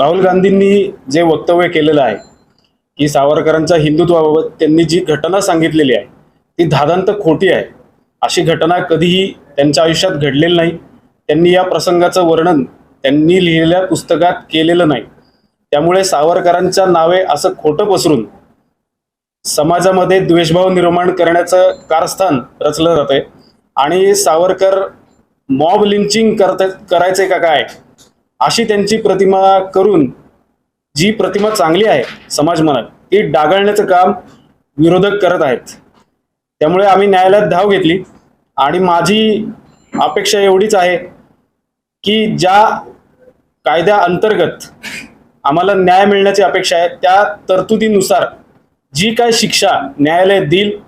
राहुल गांधींनी जे वक्तव्य केलेलं आहे की सावरकरांच्या हिंदुत्वाबाबत त्यांनी जी घटना सांगितलेली आहे ती धादांत खोटी आहे. अशी घटना कधीही त्यांच्या आयुष्यात घडलेली नाही. त्यांनी या प्रसंगाचं वर्णन त्यांनी लिहिलेल्या पुस्तकात केलेलं नाही. त्यामुळे सावरकरांच्या नावे असं खोटं पसरून समाजामध्ये द्वेषभाव निर्माण करण्याचं कारस्थान रचलं जातंय. आणि सावरकर मॉब लिंचिंग करत करायचे का काय? अशी त्यांची प्रतिमा करून जी प्रतिमा चांगली आहे समाज मनात ती डागाळण्याचं काम विरोधक करत आहेत. त्यामुळे आम्ही न्यायालयात धाव घेतली. आणि माझी अपेक्षा एवढीच आहे की ज्या कायद्या अंतर्गत आम्हाला न्याय मिळण्याची अपेक्षा आहे त्या तरतुदीनुसार जी काय शिक्षा न्यायालय देईल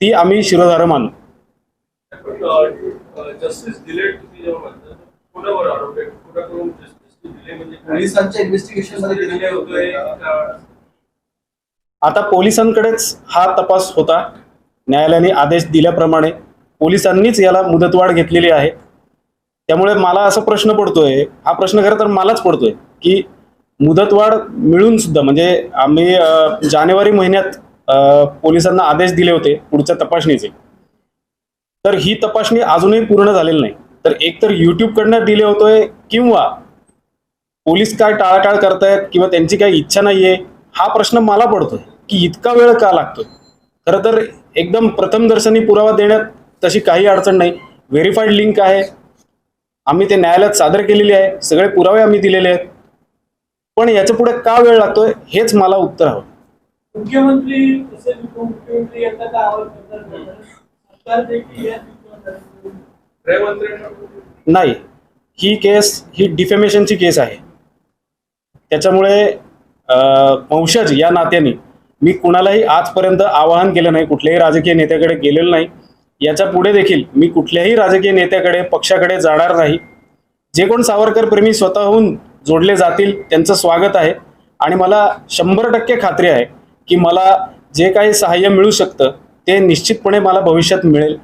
ती आम्ही शिरोधार मानू. जस्टिस पोलिसांच्या इन्व्हेस्टिगेशनमध्ये दिलेले आता पोलिसांकडेच हा तपास होता. न्यायालयाने आदेश दिल्याप्रमाणे पोलिसांनीच याला मुदतवाढ घेतलेली आहे. त्यामुळे मला असा प्रश्न पडतोय हा प्रश्न खरं तर मलाच पडतोय की मुदतवाढ मिळून सुद्धा म्हणजे आम्ही जानेवारी महिन्यात पोलिसांना आदेश दिले होते पुढच्या तपासणीचे. तर ही तपासणी अजूनही पूर्ण झालेली नाही. तर एकतर यूट्यूबकडनं डिले होतोय किंवा पोलीस काय टाळाटाळ करतायत किंवा त्यांची काही इच्छा नाहीये हा प्रश्न मला पडतोय की इतका वेळ का लागतोय? खरं तर एकदम प्रथम दर्शनी पुरावा देण्यात तशी काही अडचण नाही. व्हेरीफाईड लिंक आहे. आम्ही ते न्यायालयात सादर केलेली आहे. सगळे पुरावे आम्ही दिलेले आहेत. पण याच्यापुढे का वेळ लागतोय हेच मला उत्तर हवं. मुख्यमंत्री उपमुख्यमंत्री नाही. ही केस ही डिफेमेशनची केस आहे. त्याच्यामुळे वंशज या नात्याने मी कुणालाही आजपर्यंत आवाहन केलं नाही कुठल्याही राजकीय नेत्याकडे गेलेलं नाही. याच्यापुढे देखील मी कुठल्याही राजकीय नेत्याकडे पक्षाकडे जाणार नाही. जे कोण सावरकर प्रेमी स्वतःहून जोडले जातील त्यांचं स्वागत आहे. आणि मला शंभर टक्के खात्री आहे की मला जे काही सहाय्य मिळू शकतं ते निश्चितपणे मला भविष्यात मिळेल.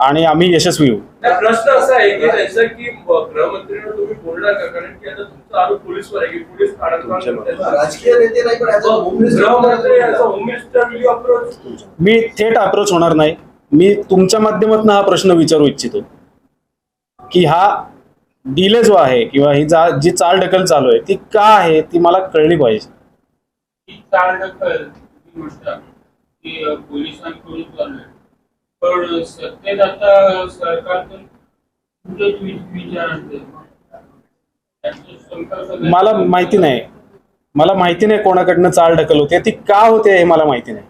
आणि आम्ही यशस्वी होऊ. प्रश्न असा आहे की त्याचा की गृहमंत्र्यांना तुम्ही बोलणार का? कारण की आता तुमचा आरोप पोलीसवर आहे की पोलीस राजकीय नेते नाही पण ऍज अ होम मिनिस्टर गृहमंत्री याचा होम मिनिस्टर अप्रोच मी थेट अप्रोच होणार नाही. मी तुमच्या माध्यमातून हा प्रश्न विचारू इच्छितो. की हा डिले जो आहे किंवा ही जा जी चाल ढकल चालू आहे ती का आहे ती मला कळली पाहिजे. ही चाल ढकल पोलिसांकडून चालू आहे पण सत्तेत आता सरकारकडून कुठेच विचार मला माहिती नाही. मला माहिती नाही कोणाकडनं चाल ढकल होते. ती का होते हे मला माहिती नाही.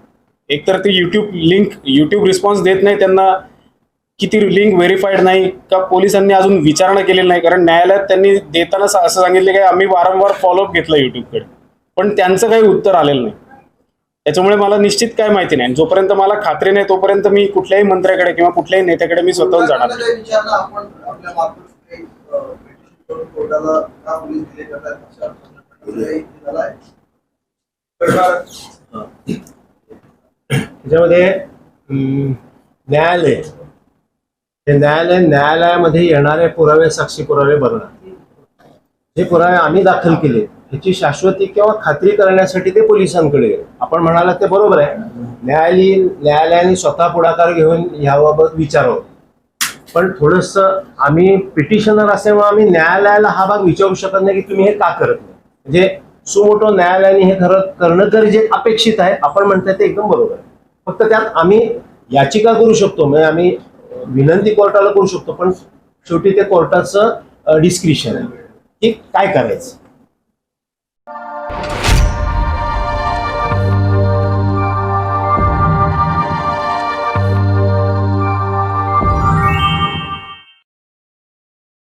एकतर ती युट्यूब लिंक युट्यूब रिस्पॉन्स देत नाही त्यांना. किती लिंक व्हेरीफाईड नाही. का पोलिसांनी अजून विचारणा केलेली नाही? कारण न्यायालयात त्यांनी देताना असं सांगितलं की आम्ही वारंवार फॉलोअप घेतला युट्यूबकडे पण त्यांचं काही उत्तर आलेलं नाही. त्याच्यामुळे मला निश्चित काय माहिती नाही. जोपर्यंत मला खात्री नाही तोपर्यंत मी कुठल्याही मंत्र्याकडे किंवा कुठल्याही नेत्याकडे मी स्वतःहून जाणार त्याच्यामध्ये न्यायालय. ते न्यायालय न्यायालयामध्ये येणारे पुरावे साक्षी पुरावे बघणार. जे पुरावे आम्ही दाखल केले. याची शाश्वती किंवा खात्री करण्यासाठी ते पोलिसांकडे गेले. आपण म्हणाला ते बरोबर आहे. न्यायालयीन न्यायालयाने स्वतः पुढाकार घेऊन याबाबत विचारावं. पण थोडस आम्ही पिटिशनर असल्यामुळे आम्ही न्यायालयाला हा भाग विचारू शकत नाही की तुम्ही हे का करत नाही. म्हणजे सुमोटो न्यायालयाने हे खरं करणं गरजे अपेक्षित आहे. आपण म्हणताय ते एकदम बरोबर आहे. फक्त त्यात आम्ही याचिका करू शकतो. म्हणजे आम्ही विनंती कोर्टाला करू शकतो. पण शेवटी ते कोर्टाचं डिस्क्रिप्शन आहे. की काय करायचं?